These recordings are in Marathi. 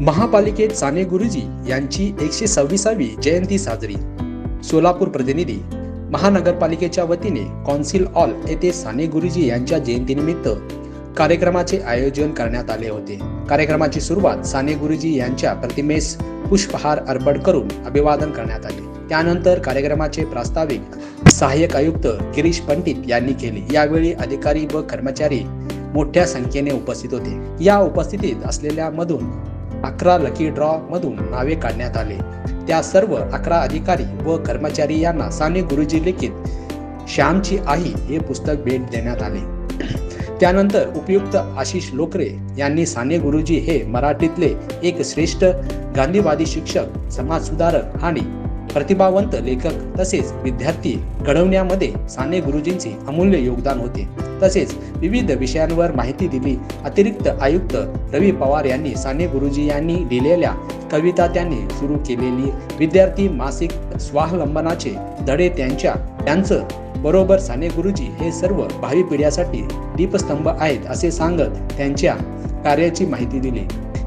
महापालिकेत साने गुरुजी यांची एकशे सव्वीसावी जयंती साजरी. सोलापूर प्रतिनिधी महानगरपालिकेच्या वतीने कॉन्सिल ऑल येथे साने गुरुजी यांच्या जयंतीनिमित्त कार्यक्रमाचे आयोजन करण्यात आले होते. कार्यक्रमाची सुरुवात साने गुरुजी यांच्या प्रतिमेस पुष्पहार अर्पण करून अभिवादन करण्यात आले. त्यानंतर कार्यक्रमाचे प्रास्ताविक सहाय्यक आयुक्त गिरीश पंडित यांनी केले. यावेळी अधिकारी व कर्मचारी मोठ्या संख्येने उपस्थित होते. या उपस्थितीत असलेल्या मधून अकरा लकी ड्रॉ मधून नावे काढण्यात आले. त्या सर्व अकरा अधिकारी व कर्मचारी यांना साने गुरुजी लिखित श्यामची आई हे पुस्तक भेट देण्यात आले. त्यानंतर उपयुक्त आशिष लोकरे यांनी साने गुरुजी हे मराठीतले एक श्रेष्ठ गांधीवादी शिक्षक समाजसुधारक आणि प्रतिभावंत लेखक तसेच विद्यार्थी घडवण्यामध्ये साने गुरुजींचे अमूल्य योगदान होते. तसेच विविध विषयांवर माहिती दिली. अतिरिक्त आयुक्त रवी पवार यांनी साने गुरुजी यांनी लिहिलेल्या कविता त्यांनी सुरू केलेली. विद्यार्थी मासिक स्वावलंबनाचे धडे त्यांच्या. त्यांचं बरोबर साने गुरुजी हे सर्व भावी पिढ्यासाठी दीपस्तंभ आहेत असे सांगत त्यांच्या कार्याची माहिती दिली.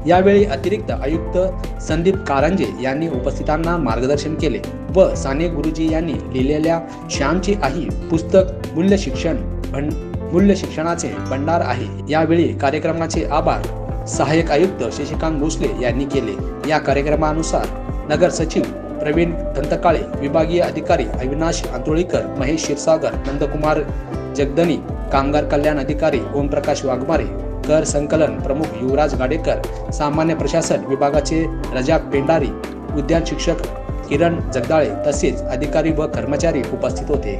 यावेळी अतिरिक्त आयुक्त संदीप कारंजे यांनी उपस्थितांना मार्गदर्शन केले व साने गुरुजी यांनी लिहिलेल्या श्यामची आई पुस्तक मूल्य शिक्षण भं मूल्य शिक्षणाचे भंडार आहे. यावेळी कार्यक्रमाचे आभार सहाय्यक आयुक्त शशिकांत भोसले यांनी केले. या कार्यक्रमानुसार नगर सचिव प्रवीण दंतकाळे विभागीय अधिकारी अविनाश आंतोळीकर महेश क्षीरसागर नंदकुमार जगदनी कामगार कल्याण अधिकारी ओमप्रकाश वाघमारे कर संकलन प्रमुख युवराज गाडेकर सामान्य प्रशासन विभागाचे रजाक पेंडारी उद्यान शिक्षक किरण जगदाळे तसेच अधिकारी व कर्मचारी उपस्थित होते.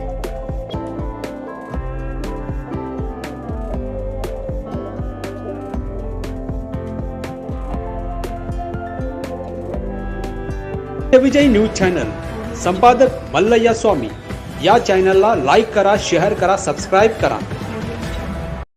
विजय न्यूज चॅनल संपादक मल्लय्या स्वामी. या चॅनलला लाईक करा शेअर करा सबस्क्राईब करा.